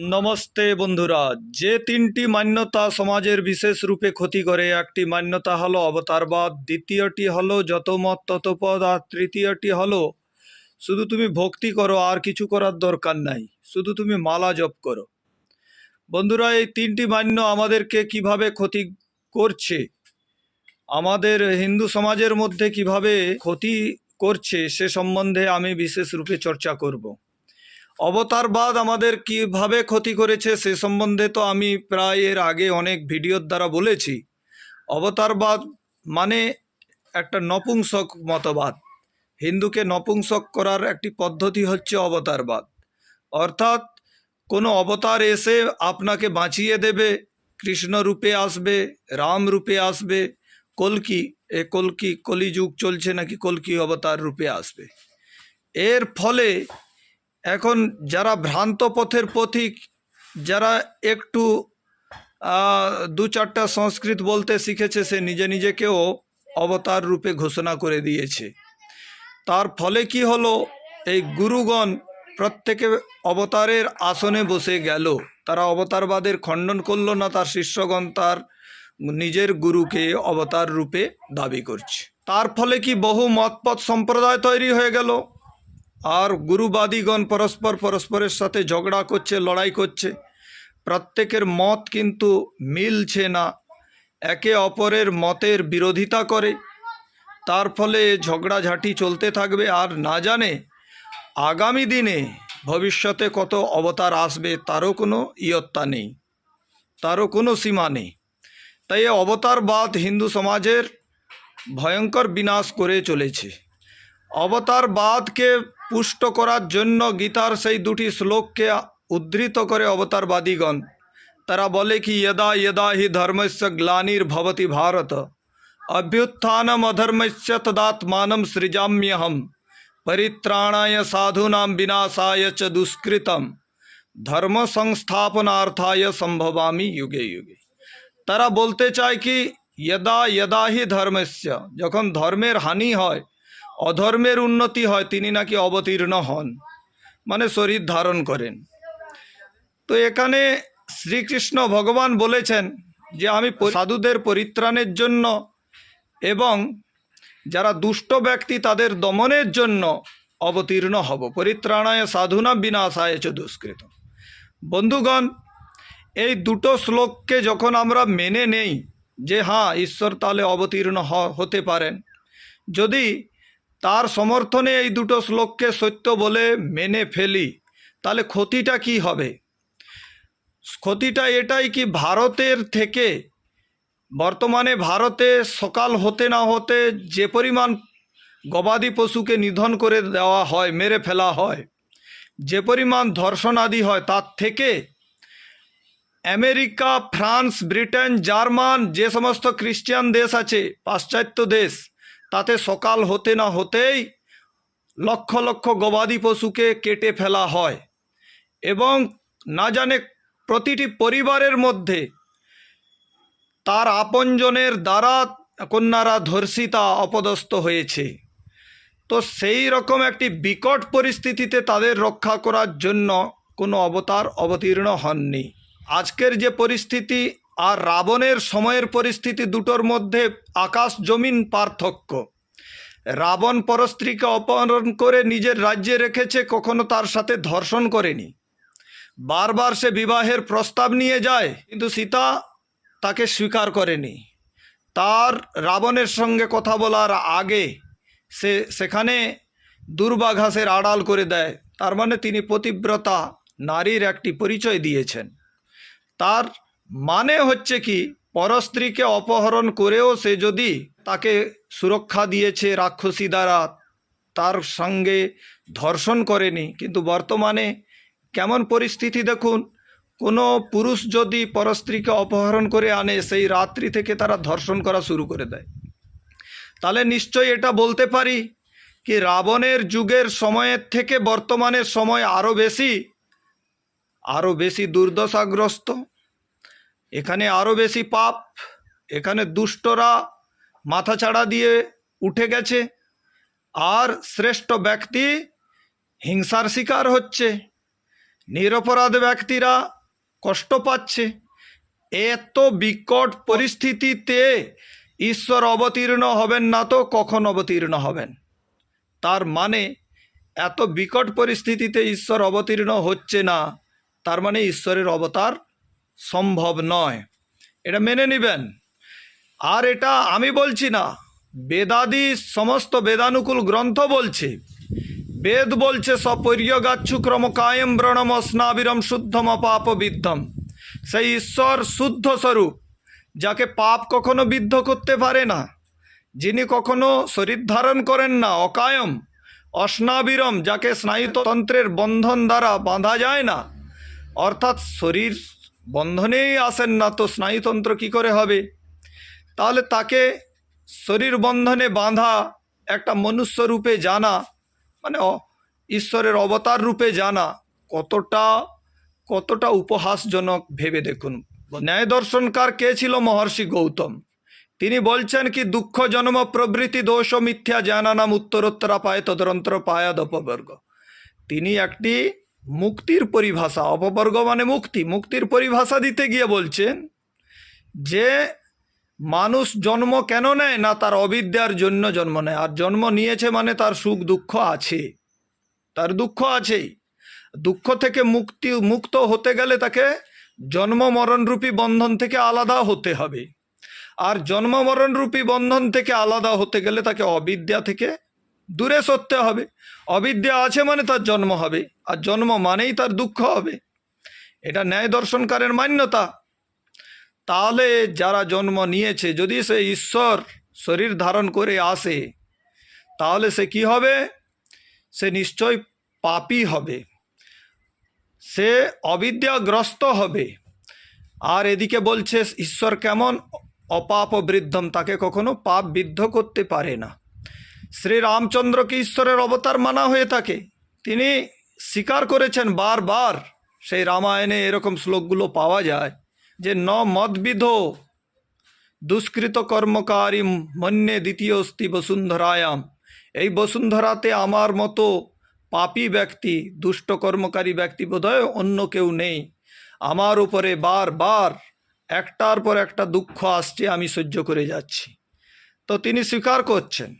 নমস্তে বন্ধুরা, যে তিনটি মান্যতা সমাজের বিশেষ রূপে ক্ষতি করে, একটি মান্যতা হলো অবতারবাদ, দ্বিতীয়টি হলো যত মত তত পদ আর তৃতীয়টি হলো শুধু তুমি ভক্তি করো, আর কিছু করার দরকার নাই, শুধু তুমি মালা জপ করো। বন্ধুরা, এই তিনটি মান্য আমাদেরকে কীভাবে ক্ষতি করছে, আমাদের হিন্দু সমাজের মধ্যে কীভাবে ক্ষতি করছে, সে সম্বন্ধে আমি বিশেষ রূপে চর্চা করব। অবতারবাদ আমাদের কীভাবে ক্ষতি করেছে সে সম্বন্ধে তো আমি প্রায় এর আগে অনেক ভিডিওর দ্বারা বলেছি। অবতারবাদ মানে একটা নপুংসক মতবাদ। হিন্দুকে নপুংসক করার একটি পদ্ধতি হচ্ছে অবতারবাদ। অর্থাৎ কোনো অবতার এসে আপনাকে বাঁচিয়ে দেবে, কৃষ্ণ রূপে আসবে, রাম রূপে আসবে, কলকি, এ কলকি, কলিযুগ চলছে নাকি কলকি অবতার রূপে আসবে। এর ফলে এখন যারা ভ্রান্ত পথের পথিক, যারা একটু দু চারটা সংস্কৃত বলতে শিখেছে, সে নিজে নিজেকেও অবতার রূপে ঘোষণা করে দিয়েছে। তার ফলে কি হলো? এই গুরুগণ প্রত্যেকে অবতারের আসনে বসে গেল। তারা অবতারবাদের খণ্ডন করল না, তার শিষ্যগণ তার নিজের গুরুকে অবতার রূপে দাবি করছে। তার ফলে কি বহু মতপথ সম্প্রদায় তৈরি হয়ে গেল? আর গুরুবাদীগণ পরস্পর পরস্পরের সাথে ঝগড়া করছে, লড়াই করছে। প্রত্যেকের মত কিন্তু মিলছে না। একে অপরের মতের বিরোধিতা করে। তার ফলে ঝগড়াঝাটি চলতে থাকবে। আর না জানে আগামী দিনে ভবিষ্যতে কত অবতার আসবে, তারও কোনো ইয়ত্তা নেই, তারও কোনো সীমা নেই। তাই অবতারবাদ হিন্দু সমাজের ভয়ঙ্কর বিনাশ করে চলেছে। অবতারবাদকে পুষ্ট করার জন্য গীতার সেই দুটি শ্লোককে উদ্ধৃত করে অবতারবাদীগণ। তারা বলে কি যদা যদা হি ধর্মস্য গ্লানির্ভবতি ভারত। অভ্যুত্থানম অধর্মস্য তদাত্মানম সৃজাম্যহম। পরিত্রাণায় সাধূনাম বিনাশায় চ দুষ্কৃতম। ধর্ম সংস্থাপনার্থায় সম্ভবামি যুগে যুগে। তারা বলতে চায় কি যদা যদা হি ধর্মস্য। যখন ধর্মের হানি হয় অধর্মের উন্নতি হয়, তিনি নাকি অবতীর্ণ হন। মানে শরীর ধারণ করেন। তো এখানে শ্রীকৃষ্ণ ভগবান বলেছেন যে, আমি সাধুদের পরিত্রাণের জন্য এবং যারা দুষ্ট ব্যক্তি, তাদের দমনের জন্য অবতীর্ণ হব। পরিত্রাণায় সাধুনা বিনাশায় চ দুষ্কৃত। বন্ধুগণ, এই দুটো শ্লোককে যখন আমরা মেনে নেই যে হ্যাঁ ঈশ্বর তাহলে অবতীর্ণ হতে পারেন। যদি তার সমর্থনে এই দুটো শ্লোককে সত্য বলে মেনে ফেলি। তাহলে ক্ষতিটা কি হবে? ক্ষতিটা এটাই কি ভারতের থেকে, বর্তমানে ভারতে সকাল হতে না হতে যে পরিমাণ গবাদি পশুকে নিধন করে দেওয়া হয়, মেরে ফেলা হয়, যে পরিমাণ ধর্ষণ আদি হয়, তার থেকে আমেরিকা, ফ্রান্স, ব্রিটেন, জার্মান, যে সমস্ত খ্রিস্টান দেশ আছে, পাশ্চাত্য দেশ তাতে সকাল হতে না হতেই লক্ষ লক্ষ গবাদি পশুকে কেটে ফেলা হয় এবং না জানে প্রতিটি পরিবারের মধ্যে তার আপনজনের দ্বারা কন্যারা ধর্ষিতা অপদস্থ হয়েছে। তো সেই রকম একটি বিকট পরিস্থিতিতে তাদের রক্ষা করার জন্য কোনো অবতার অবতীর্ণ হননি। আজকের যে পরিস্থিতি আর রাবণের সময়ের পরিস্থিতি দুটোর মধ্যে আকাশ জমিন পার্থক্য। রাবণ পরস্ত্রীকে অপহরণ করে নিজের রাজ্যে রেখেছে, কখনো তার সাথে ধর্ষণ করেনি। বারবার সে বিবাহের প্রস্তাব নিয়ে যায়, কিন্তু সীতা তাকে স্বীকার করেনি। তার রাবণের সঙ্গে কথা বলার আগে সে সেখানে দুর্বাঘাসের আড়াল করে দেয়, তার মানে তিনি পতিব্রতা নারীর একটি পরিচয় দিয়েছেন। তার মানে হচ্ছে কি, পরস্ত্রীকে অপহরণ করেও সে যদি তাকে সুরক্ষা দিয়েছে রাক্ষসী দ্বারা, তার সঙ্গে ধর্ষণ করেনি। কিন্তু বর্তমানে কেমন পরিস্থিতি দেখুন, কোনো পুরুষ যদি পরস্ত্রীকে অপহরণ করে আনে, সেই রাত্রি থেকে তারা ধর্ষণ করা শুরু করে দেয়। তাহলে নিশ্চয়ই এটা বলতে পারি কি, রাবণের যুগের সময়ের থেকে বর্তমানের সময় আরও বেশি আরও বেশি দুর্দশাগ্রস্ত? এখানে আরও বেশি পাপ, এখানে দুষ্টরা মাথাচাড়া দিয়ে উঠে গেছে। আর শ্রেষ্ঠ ব্যক্তি হিংসার শিকার হচ্ছে। নিরপরাধ ব্যক্তিরা কষ্ট পাচ্ছে। এত বিকট পরিস্থিতিতে ঈশ্বর অবতীর্ণ হবেন না তো কখন অবতীর্ণ হবেন? তার মানে এত বিকট পরিস্থিতিতে ঈশ্বর অবতীর্ণ হচ্ছে না, তার মানে ঈশ্বরের অবতার সম্ভব নয়। এটা মেনে নেবেন। আর এটা আমি বলছি না, বেদাদি সমস্ত বেদানুকূল গ্রন্থ বলছে। বেদ বলছে সপর্যগাচ্ছু ক্রম কায়ম ব্রণম স্নাবিরম শুদ্ধম পাপ বিদ্ধম সেই ঈশ্বর শুদ্ধ স্বরূপ, যাকে পাপ কখনো বিদ্ধ করতে পারে না। যিনি কখনো শরীর ধারণ করেন না, অকায়ম। অস্নাবিরম, যাকে স্নায়ুতন্ত্রের বন্ধন দ্বারা বাঁধা যায় না। অর্থাৎ শরীর বন্ধনেই আসেন না তো স্নায়ুতন্ত্র কি করে হবে? তাহলে তাকে শরীর বন্ধনে বাঁধা একটা মনুষ্য রূপে জানা মানে ঈশ্বরের অবতার রূপে জানা কতটা কতটা উপহাসজনক ভেবে দেখুন। ন্যায় দর্শনকার কে ছিল মহর্ষি গৌতম? তিনি বলছেন কি, দুঃখ, জন্ম প্রবৃত্তি দোষ মিথ্যা জানানাম উত্তরোত্তরা পায় তদরন্তর পায়াদ অপবর্গ তিনি একটি মুক্তির পরিভাষা অপবর্গ মানে মুক্তি, মুক্তির পরিভাষা দিতে গিয়ে বলছেন যে মানুষ জন্ম কেন নেয় না তার অবিদ্যার জন্য জন্ম নেয়। আর জন্ম নিয়েছে মানে তার সুখ, দুঃখ আছে। তার দুঃখ আছেই। দুঃখ থেকে মুক্তি, মুক্ত হতে গেলে তাকে জন্ম মরণরূপী বন্ধন থেকে আলাদা হতে হবে। আর জন্ম মরণরূপী বন্ধন থেকে আলাদা হতে গেলে তাকে অবিদ্যা থেকে দূরে সরতে হবে। অবিদ্যা আছে মানে তার জন্ম হবে, আর জন্ম মানেই তার দুঃখ হবে। এটা ন্যায় দর্শনকারের মান্যতা। তাহলে যারা জন্ম নিয়েছে, যদি সে ঈশ্বর শরীর ধারণ করে আসে, তাহলে সে কি হবে? সে নিশ্চয় পাপী হবে। সে অবিদ্যাগ্রস্ত হবে। আর এদিকে বলছে, ঈশ্বর কেমন অপাপ বৃদ্ধম, তাকে কখনো পাপ বিদ্ধ করতে পারে না। শ্রী রামচন্দ্রকে ঈশ্বরের অবতার মানা হয়ে থাকে। তিনি স্বীকার করেছেন বারবার সেই রামায়ণে এরকম শ্লোকগুলো পাওয়া যায় যে, ন মদবিধ দুষ্কৃত কর্মকারী মন্যে দ্বিতীয় অস্তি বসুন্ধরায়াম। এই বসুন্ধরাতে আমার মতো পাপী ব্যক্তি দুষ্ট কর্মকারী ব্যক্তি বোধহয় অন্য কেউ নেই। আমার উপরে বারবার একটার পর একটা দুঃখ আসছে, আমি সহ্য করে যাচ্ছি। তো তিনি স্বীকার করছেন।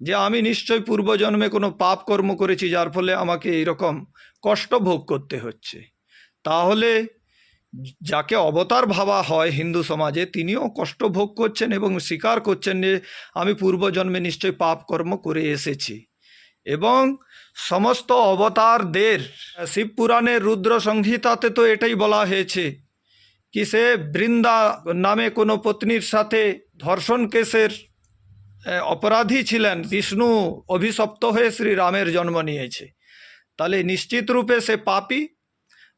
যে আমি নিশ্চয় পূর্বজন্মে কোনো পাপ কর্ম করেছি, যার ফলে আমাকে এইরকম কষ্ট ভোগ করতে হচ্ছে। তাহলে যাকে অবতার ভাবা হয় হিন্দু সমাজে, তিনিও কষ্ট ভোগ করছেন এবং স্বীকার করছেন যে আমি পূর্বজন্মে নিশ্চয় পাপ কর্ম করে এসেছি। এবং সমস্ত অবতারদের, শিবপুরাণের রুদ্র সংহিতাতে তো এটাই বলা হয়েছে কি সে বৃন্দা নামে কোনো পত্নীর সাথে ধর্ষণ কেসের অপরাধী ছিলেন বিষ্ণু অভিশপ্ত হয়ে শ্রী রামের জন্ম নিয়েছে। তাহলে নিশ্চিত রূপে সে পাপী।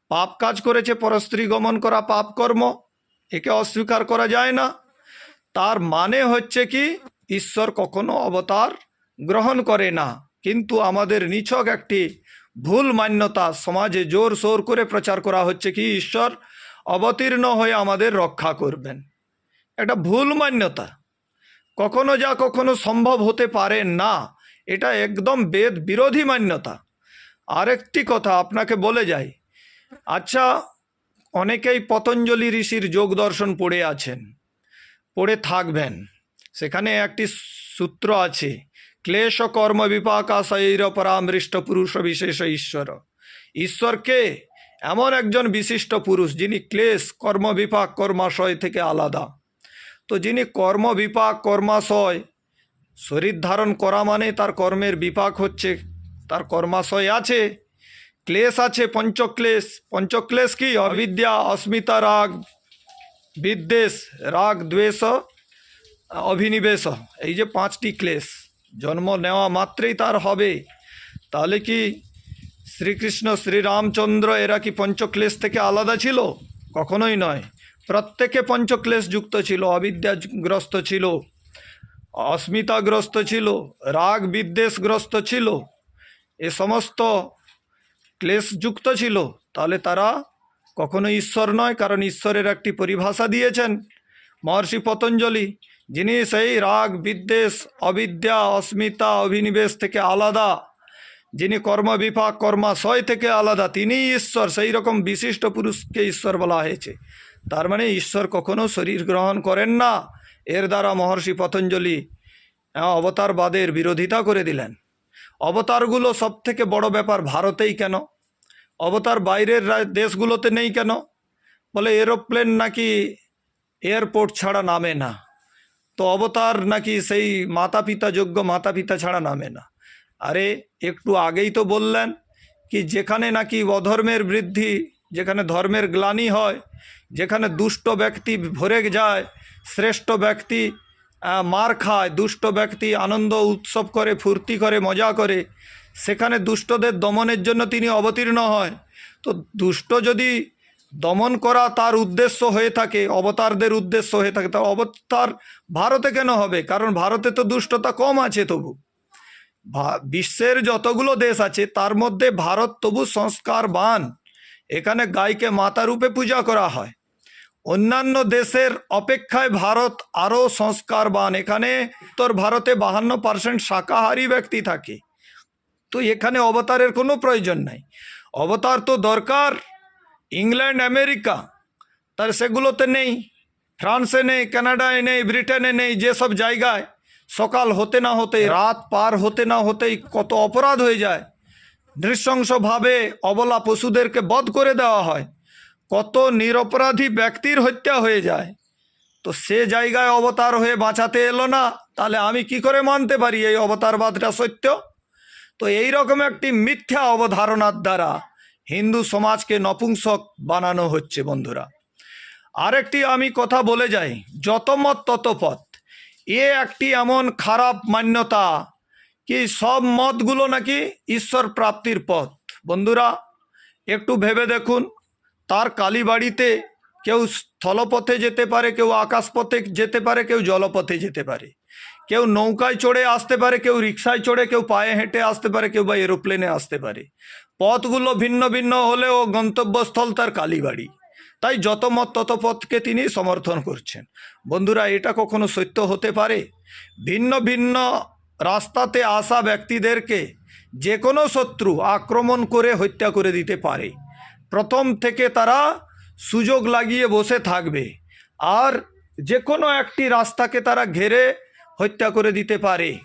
পাপ কাজ করেছে, পরস্ত্রী গমন করা পাপ কর্ম। একে অস্বীকার করা যায় না। তার মানে হচ্ছে কি, ঈশ্বর কখনো অবতার গ্রহণ করে না। কিন্তু আমাদের নিছক একটি ভুল মান্যতা সমাজে জোর সোর করে প্রচার করা হচ্ছে কি, ঈশ্বর অবতীর্ণ হয়ে আমাদের রক্ষা করবেন। একটা ভুল মান্যতা। কখনো যা কখনো সম্ভব হতে পারে না। এটা একদম বেদ বিরোধী মান্যতা। আরেকটি কথা আপনাকে বলে যাই। আচ্ছা অনেকেই পতঞ্জলি ঋষির যোগ দর্শন পড়ে আছেন, পড়ে থাকবেন। সেখানে একটি সূত্র আছে, ক্লেশ কর্ম বিপাকাশৈর পরামৃষ্ট পুরুষ বিশেষ ঈশ্বর। ঈশ্বরকে এমন একজন বিশিষ্ট পুরুষ যিনি ক্লেশ, কর্ম বিপাক, কর্মাশয় থেকে আলাদা। তো যিনি কর্ম বিপাক, কর্মাশয়, শরীর ধারণ করা মানে তার কর্মের বিপাক হচ্ছে, তার কর্মাশয় আছে, ক্লেশ আছে, পঞ্চক্লেশ পঞ্চক্লেশ কি? অবিদ্যা, অস্মিতা, রাগ, বিদ্বেষ, রাগ, দ্বেষ, অভিনিবেশ। এই যে পাঁচটি ক্লেশ, জন্ম নেওয়া মাত্রেই তার হবে। তাহলে কি শ্রীকৃষ্ণ শ্রীরামচন্দ্র এরা কি পঞ্চক্লেশ থেকে আলাদা ছিল? কখনোই নয়। প্রত্যেকে পঞ্চক্লেশ যুক্ত ছিল, অবিদ্যাগ্রস্ত ছিল, অস্মিতাগ্রস্ত ছিল রাগ বিদ্বেষগ্রস্ত ছিল, এ সমস্ত ক্লেশযুক্ত ছিল। তাহলে তারা কখনো ঈশ্বর নয়, কারণ ঈশ্বরের একটি পরিভাষা দিয়েছেন মহর্ষি পতঞ্জলি, যিনি সেই রাগ বিদ্বেষ অবিদ্যা, অস্মিতা, অভিনিবেশ থেকে আলাদা। যিনি কর্মবিপাক কর্মাশয় থেকে আলাদা, তিনিই ঈশ্বর। সেই রকম বিশিষ্ট পুরুষকে ঈশ্বর বলা হয়েছে। তার মানে ঈশ্বর কখনো শরীর গ্রহণ করেন না। এর দ্বারা মহর্ষি পতঞ্জলি অবতারবাদের বিরোধিতা করে দিলেন। অবতারগুলো সব থেকে বড় ব্যাপার ভারতেই কেন? অবতার বাইরের দেশগুলোতে নেই কেন? বলে এরোপ্লেন নাকি এয়ারপোর্ট ছাড়া নামে না। তো অবতার নাকি সেই মাতা পিতা যোগ্য মাতা পিতা ছাড়া নামে না। আরে, একটু আগেই তো বললেন কি, যেখানে নাকি অধর্মের বৃদ্ধি যেখানে ধর্মের গ্লানি হয়, যেখানে দুষ্ট ব্যক্তি ভরে যায়, শ্রেষ্ঠ ব্যক্তি মার খায়, দুষ্ট ব্যক্তি আনন্দ উৎসব করে, ফুর্তি করে, মজা করে, সেখানে দুষ্টদের দমনের জন্য তিনি অবতীর্ণ হয়। তো দুষ্ট যদি দমন করা তার উদ্দেশ্য হয়ে থাকে, অবতারদের উদ্দেশ্য হয়ে থাকে, তা অবতার ভারতে কেন হবে? কারণ ভারতে তো দুষ্টতা কম আছে তবু। বিশ্বের যতগুলো দেশ আছে, তার মধ্যে ভারত তবু সংস্কারবান। এখানে গাইকে মাতা রূপে পূজা করা হয়। অন্যান্য দেশের অপেক্ষায় ভারত আরও সংস্কারবান। এখানে উত্তর ভারতে বাহান্ন পার্সেন্ট শাকাহারী ব্যক্তি থাকে। তো এখানে অবতারের কোনো প্রয়োজন নাই। অবতার তো দরকার। ইংল্যান্ড, আমেরিকা, তার সেগুলোতে নেই। ফ্রান্সে নেই, কানাডায় নেই, ব্রিটেনে নেই যেসব জায়গায় সকাল হতে না হতে রাত পার হতে না হতেই কত অপরাধ হয়ে যায়। নৃশংসভাবে অবলা পশুদেরকে বধ করে দেওয়া হয়। কত নিরপরাধী ব্যক্তির হত্যা হয়ে যায়। তো সে জায়গায় অবতার হয়ে বাঁচাতে এলো না, তাহলে আমি কি করে মানতে পারি এই অবতারবাদটা সত্য? তো এই রকম একটি মিথ্যা অবধারণার দ্বারা হিন্দু সমাজকে নপুংসক বানানো হচ্ছে বন্ধুরা। আরেকটি আমি কথা বলে যাই যত মত তত পথ এ একটি এমন খারাপ মান্যতা কি সব মতগুলো নাকি ঈশ্বর প্রাপ্তির পথ? বন্ধুরা, একটু ভেবে দেখুন। তার কালীবাড়িতে কেউ স্থলপথে যেতে পারে, কেউ আকাশপথে যেতে পারে, কেউ জলপথে যেতে পারে। কেউ নৌকায় চড়ে আসতে পারে, কেউ রিক্সায় চড়ে, কেউ পায়ে হেঁটে আসতে পারে, কেউ বা এরোপ্লেনে আসতে পারে। পথগুলো ভিন্ন ভিন্ন হলেও গন্তব্যস্থল তার কালীবাড়ি। তাই যত মত তত পথকে তিনি সমর্থন করছেন। বন্ধুরা, এটা কখনো সত্য হতে পারে? ভিন্ন ভিন্ন রাস্তাতে আসা ব্যক্তিদেরকে যে কোনো শত্রু আক্রমণ করে হত্যা করে দিতে পারে। প্রথম থেকে তারা সুযোগ লাগিয়ে বসে থাকবে। আর যে কোনো একটি রাস্তাকে তারা ঘেরে হত্যা করে দিতে পারে।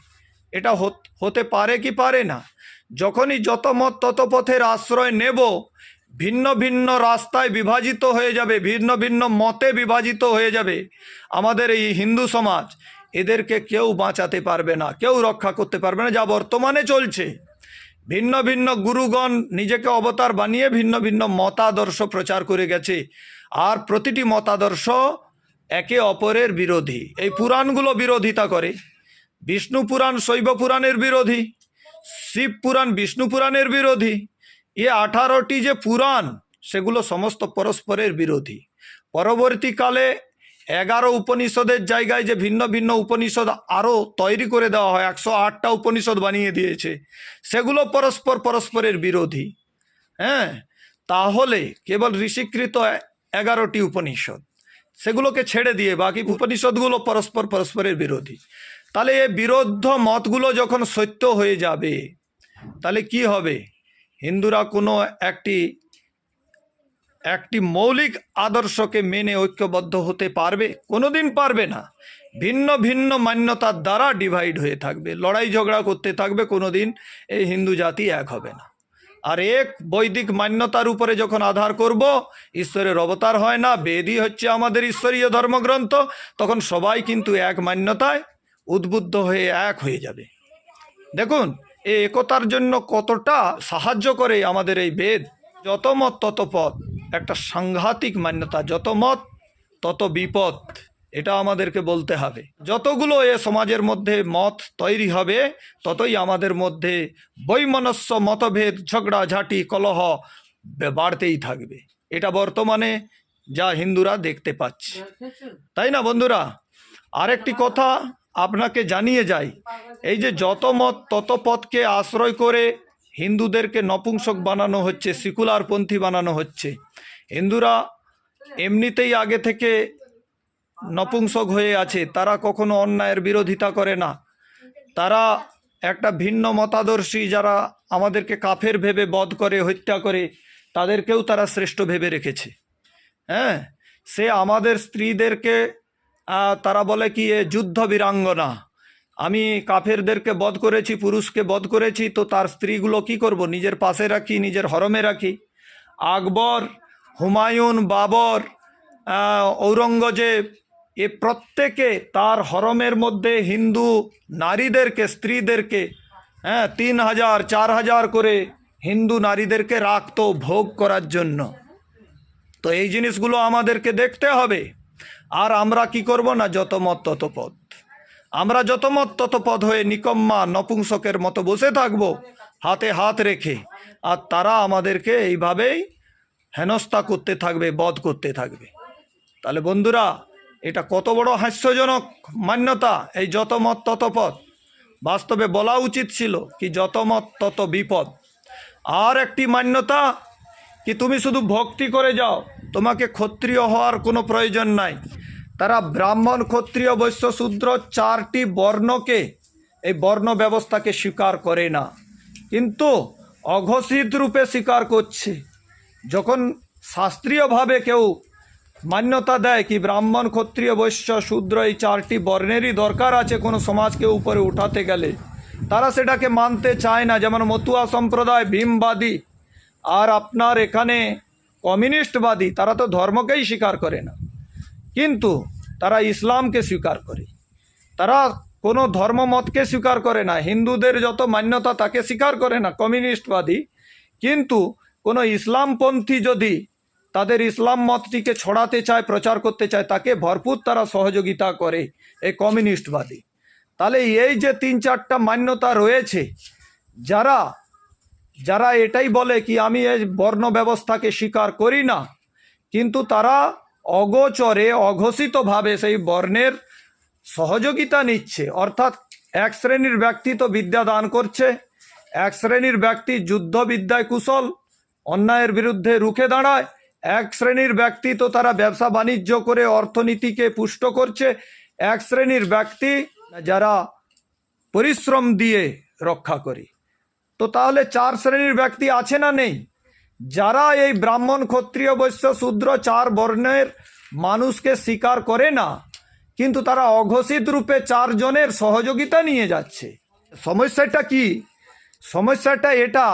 এটা হত- পারে কি পারে না? যখনই যত মত তত পথের আশ্রয় নেব, ভিন্ন ভিন্ন রাস্তায় বিভাজিত হয়ে যাবে, ভিন্ন ভিন্ন মতে বিভাজিত হয়ে যাবে। আমাদের এই হিন্দু সমাজ এদেরকে কেউ বাঁচাতে পারবে না, কেউ রক্ষা করতে পারবে না, যা বর্তমানে চলছে। ভিন্ন ভিন্ন গুরুগণ নিজেকে অবতার বানিয়ে ভিন্ন ভিন্ন মতাদর্শ প্রচার করে গেছে। আর প্রতিটি মতাদর্শ একে অপরের বিরোধী। এই পুরাণগুলো বিরোধিতা করে। বিষ্ণু পুরাণ, শৈব পুরাণের বিরোধী। শিব পুরাণ, বিষ্ণু পুরাণের বিরোধী। এ আঠারোটি যে পুরাণ, সেগুলো সমস্ত পরস্পরের বিরোধী। পরবর্তীকালে এগারো উপনিষদের জায়গায় যে ভিন্ন ভিন্ন উপনিষদ আরও তৈরি করে দেওয়া হয়, একশো আটটা উপনিষদ বানিয়ে দিয়েছে, সেগুলো পরস্পর পরস্পরের বিরোধী। হ্যাঁ তাহলে কেবল ঋষিকৃত এগারোটি উপনিষদ, সেগুলোকে ছেড়ে দিয়ে বাকি উপনিষদগুলো পরস্পর পরস্পরের বিরোধী। তাহলে এ বিরোধ মতগুলো যখন সত্য হয়ে যাবে, তাহলে কি হবে? হিন্দুরা কোনো একটি একটি মৌলিক আদর্শকে মেনে ঐক্যবদ্ধ হতে পারবে, কোনোদিন পারবে না। ভিন্ন ভিন্ন মান্যতার দ্বারা ডিভাইড হয়ে থাকবে, লড়াই ঝগড়া করতে থাকবে, কোনোদিন এই হিন্দু জাতি এক হবে না। আর এক বৈদিক মান্যতার উপরে যখন আধার করব, ঈশ্বরের অবতার হয় না, বেদই হচ্ছে আমাদের ঈশ্বরীয় ধর্মগ্রন্থ, তখন সবাই কিন্তু এক মান্যতায় উদ্বুদ্ধ হয়ে এক হয়ে যাবে। দেখুন এই একতার জন্য কতটা সাহায্য করে আমাদের এই বেদ, যত মত তত পথ একটা সাংঘাতিক মান্যতা, যত মত, তত বিপদ, এটা আমাদেরকে বলতে হবে। যতগুলো এ সমাজের মধ্যে মত তৈরি হবে, ততই আমাদের মধ্যে বৈমনস্য মতভেদ ঝগড়াঝাঁটি কলহ বাড়তেই থাকবে। এটা বর্তমানে যা হিন্দুরা দেখতে পাচ্ছে। তাই না বন্ধুরা? আরেকটি কথা আপনাকে জানিয়ে যাই। এই যে যত মত, তত পথকে আশ্রয় করে হিন্দুদেরকে নপুংসক বানানো হচ্ছে সিকুলারপন্থী বানানো হচ্ছে। হিন্দুরা এমনিতেই আগে থেকে নপুংসক হয়ে আছে, তারা কখনো অন্যায়ের বিরোধিতা করে না। তারা একটা ভিন্ন মতাদর্শী যারা আমাদেরকে কাফের ভেবে বধ করে, হত্যা করে, তাদেরকেও তারা শ্রেষ্ঠ ভেবে রেখেছে। হ্যাঁ সে আমাদের স্ত্রীদেরকে তারা বলে কি, এ যুদ্ধ বীরাঙ্গনা। আমি কাফেরদেরকে বধ করেছি, পুরুষকে বধ করেছি, তো তার স্ত্রীগুলো কি করব? নিজের পাশে রাখি, নিজের হরমে রাখি। আকবর, হুমায়ুন, বাবর ঔরঙ্গজেব, এ প্রত্যেকে তার হরমের মধ্যে হিন্দু নারীদেরকে, স্ত্রীদেরকে হ্যাঁ তিন হাজার, চার হাজার করে হিন্দু নারীদেরকে রাখত ভোগ করার জন্য। তো এই জিনিসগুলো আমাদেরকে দেখতে হবে। আর আমরা কি করব না, যত মত তত পথ। আমরা যত মত তত পদ হয়ে নিকম্মা নপুংসকের মতো বসে থাকব, হাতে হাত রেখে। আর তারা আমাদেরকে এইভাবেই হেনস্থা করতে থাকবে, বধ করতে থাকবে। তাহলে বন্ধুরা, এটা কত বড় হাস্যজনক মান্যতা, এই যত মত তত পথ বাস্তবে বলা উচিত ছিল কি যত মত তত বিপদ। আর একটি মান্যতা, কি তুমি শুধু ভক্তি করে যাও, তোমাকে ক্ষত্রিয় হওয়ার কোনো প্রয়োজন নাই। তারা ব্রাহ্মণ, ক্ষত্রিয়, বৈশ্য, শূদ্র চারটি বর্ণকে এই বর্ণ ব্যবস্থাকে স্বীকার করে না। কিন্তু অঘোষিত রূপে স্বীকার করছে। যখন শাস্ত্রীয়ভাবে কেউ মান্যতা দেয় কি ব্রাহ্মণ, ক্ষত্রিয়, বৈশ্য, শূদ্র এই চারটি বর্ণেরই দরকার আছে কোনো সমাজকে উপরে উঠাতে গেলে, তারা সেটাকে মানতে চায় না। যেমন মতুয়া সম্প্রদায় ভীমবাদী আর আপনার এখানে কমিউনিস্টবাদী, তারা তো ধর্মকেই স্বীকার করে না। কিন্তু তারা ইসলামকে স্বীকার করে। তারা কোনো ধর্মমতকে স্বীকার করে না। হিন্দুদের যত মান্যতা তাকে স্বীকার করে না, কমিউনিস্টবাদী। কিন্তু কোনো ইসলামপন্থী যদি তাদের ইসলাম মতটিকে ছড়াতে চায়, প্রচার করতে চায়, তাকে ভরপুর তারা সহযোগিতা করে এই কমিউনিস্টবাদী। তাহলে এই যে তিন চারটা মান্যতা রয়েছে, যারা যারা এটাই বলে কি আমি এই বর্ণ ব্যবস্থাকে স্বীকার করি না, কিন্তু তারা অগোচরে অঘোষিতভাবে সেই বর্ণের সহযোগিতা নিচ্ছে। অর্থাৎ এক শ্রেণির ব্যক্তি তো বিদ্যা দান করছে, এক শ্রেণির ব্যক্তি যুদ্ধবিদ্যায় কুশল, অন্যায়ের বিরুদ্ধে রুখে দাঁড়ায়, এক শ্রেণির ব্যক্তি তো তারা ব্যবসা বাণিজ্য করে অর্থনীতিকে পুষ্ট করছে, এক শ্রেণির ব্যক্তি যারা পরিশ্রম দিয়ে রক্ষা করে। তো তাহলে চার শ্রেণির ব্যক্তি আছে না নেই? যারা এই ব্রাহ্মণ ক্ষত্রিয় বৈশ্য শূদ্র চার বর্ণের মানুষকে স্বীকার করে না, কিন্তু তারা অঘোষিত রূপে চারজনের সহযোগিতা নিয়ে যাচ্ছে। সমস্যাটা কি? সমস্যাটা এটা,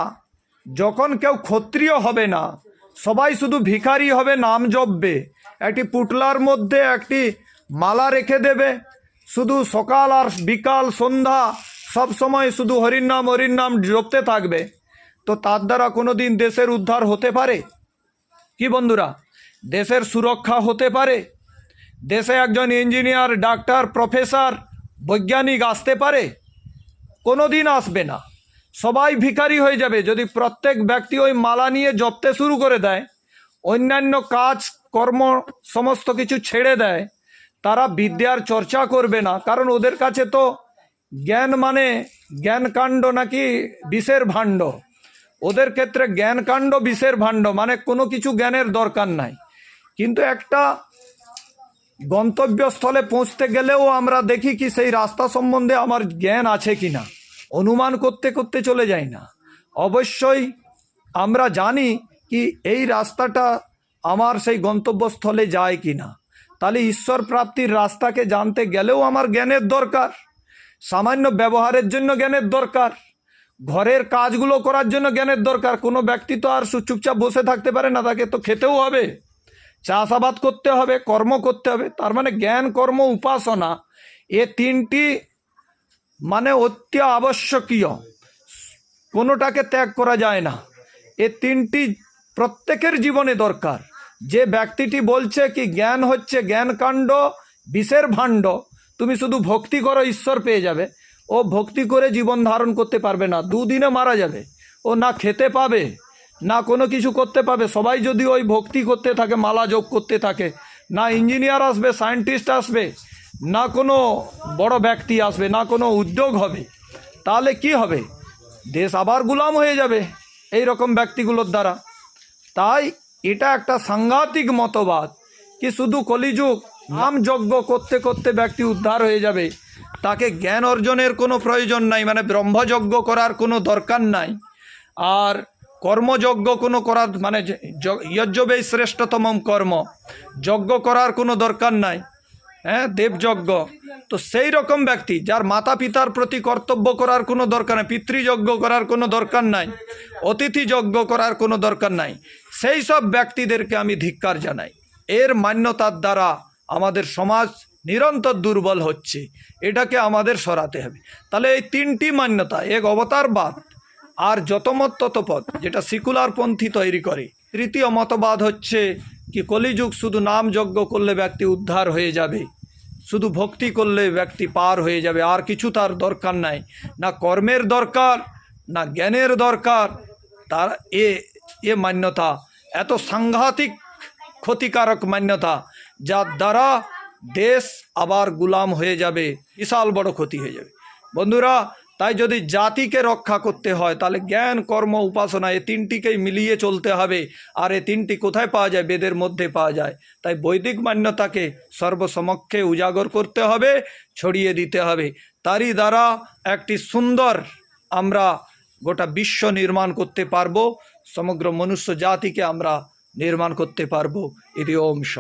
যখন কেউ ক্ষত্রিয় হবে না, সবাই শুধু ভিখারি হবে নাম জপবে, একটি পুটলার মধ্যে একটি মালা রেখে দেবে, শুধু সকাল আর বিকাল সন্ধ্যা সব সময় শুধু হরির নাম হরির নাম জপতে থাকবে। তো তার দ্বারা কোনো দিন দেশের উদ্ধার হতে পারে? কি বন্ধুরা, দেশের সুরক্ষা হতে পারে? দেশে একজন ইঞ্জিনিয়ার, ডাক্তার, প্রফেসর, বৈজ্ঞানিক আসতে পারে? কোনো দিন আসবে না। সবাই ভিখারি হয়ে যাবে। যদি প্রত্যেক ব্যক্তি ওই মালা নিয়ে জপতে শুরু করে দেয়, অন্যান্য কাজ, কর্ম, সমস্ত কিছু ছেড়ে দেয়, তারা বিদ্যার চর্চা করবে না। কারণ ওদের কাছে তো জ্ঞান মানে জ্ঞানকাণ্ড নাকি বিষের ভাণ্ড। ওদের ক্ষেত্রে জ্ঞানকাণ্ড বিষের ভাণ্ড মানে কোনো কিছু জ্ঞানের দরকার নাই। কিন্তু একটা গন্তব্যস্থলে পৌঁছতে গেলেও আমরা দেখি কি সেই রাস্তা সম্বন্ধে আমার জ্ঞান আছে কি না। অনুমান করতে করতে চলে যাই না। অবশ্যই আমরা জানি কি এই রাস্তাটা আমার সেই গন্তব্যস্থলে যায় কি না। তাহলে ঈশ্বর প্রাপ্তির রাস্তাকে জানতে গেলেও আমার জ্ঞানের দরকার। সামান্য ব্যবহারের জন্য জ্ঞানের দরকার। ঘরের কাজগুলো করার জন্য জ্ঞানের দরকার। কোনো ব্যক্তি তো আর সু- চুপচাপ বসে থাকতে পারে না, তাকে তো খেতেও হবে। চাষাবাদ করতে হবে, কর্ম করতে হবে। তার মানে জ্ঞান, কর্ম, উপাসনা, এ তিনটি মানে অত্য আবশ্যকীয়। কোনোটাকে ত্যাগ করা যায় না। এ তিনটি প্রত্যেকের জীবনে দরকার। যে ব্যক্তিটি বলছে কি, জ্ঞান হচ্ছে জ্ঞানকাণ্ড, বিষের ভাণ্ড। তুমি শুধু ভক্তি করো, ঈশ্বর পেয়ে যাবে। ও ভক্তি করে জীবন ধারণ করতে পারবে না, দুদিনে মারা যাবে। ও না খেতে পাবে, না কোনো কিছু করতে পাবে। সবাই যদি ওই ভক্তি করতে থাকে, মালা যোগ করতে থাকে, না ইঞ্জিনিয়ার আসবে, সায়েন্টিস্ট আসবে, না কোনো বড় ব্যক্তি আসবে, না কোনো উদ্যোগ হবে, তাহলে কি হবে? দেশ আবার গুলাম হয়ে যাবে এই রকম ব্যক্তিগুলোর দ্বারা। তাই এটা একটা সাংঘাতিক মতবাদ, কি শুধু কলিযুগ, নাম যজ্ঞ করতে করতে ব্যক্তি উদ্ধার হয়ে যাবে। তাকে জ্ঞান অর্জনের কোনো প্রয়োজন নাই মানে ব্রহ্মযজ্ঞ করার কোনো দরকার নাই। আর কর্মযজ্ঞ কোনো করার মানে যজ্ঞবেই শ্রেষ্ঠতম কর্ম। যজ্ঞ করার কোনো দরকার নাই হ্যাঁ দেবযজ্ঞ। তো সেই রকম ব্যক্তি, যার মাতা পিতার প্রতি কর্তব্য করার কোনো দরকার নেই, পিতৃযজ্ঞ করার কোনো দরকার নাই অতিথি যজ্ঞ করার কোনো দরকার নাই, সেই সব ব্যক্তিদেরকে আমি ধিক্কার জানাই। এর মান্যতার দ্বারা আমাদের সমাজ নিরন্তর দুর্বল হচ্ছে। এটাকে আমাদের সরাতে হবে। তাহলে এই তিনটি মান্যতা, এক অবতারবাদ আর যতমত ততপদ, যেটা সিকুলার পন্থী তৈরি করে। তৃতীয় মতবাদ হচ্ছে কি, কলিযুগ শুধু নাম যজ্ঞ করলে ব্যক্তি উদ্ধার হয়ে যাবে। শুধু ভক্তি করলে ব্যক্তি পার হয়ে যাবে। আর কিছু তার দরকার নাই। না কর্মের দরকার, না জ্ঞানের দরকার। তার এ এ মান্যতা, এত সাংঘাতিক ক্ষতিকারক মান্যতা, যার দ্বারা দেশ আবার গুলাম হয়ে যাবে, বিশাল বড় ক্ষতি হয়ে যাবে। বন্ধুরা, তাই যদি জাতিকে রক্ষা করতে হয়, তাহলে জ্ঞান, কর্ম, উপাসনা এই তিনটিকেই মিলিয়ে চলতে হবে। আর এই তিনটি কোথায় পাওয়া যায়? বেদের মধ্যে পাওয়া যায়। তাই বৈদিক মান্যতাকে সর্বসমক্ষে উজাগর করতে হবে, ছড়িয়ে দিতে হবে। তারই দ্বারা একটি সুন্দর আমরা গোটা বিশ্ব নির্মাণ করতে পারব, সমগ্র মনুষ্য জাতিকে আমরা নির্মাণ করতে পারব। এটি ওম শ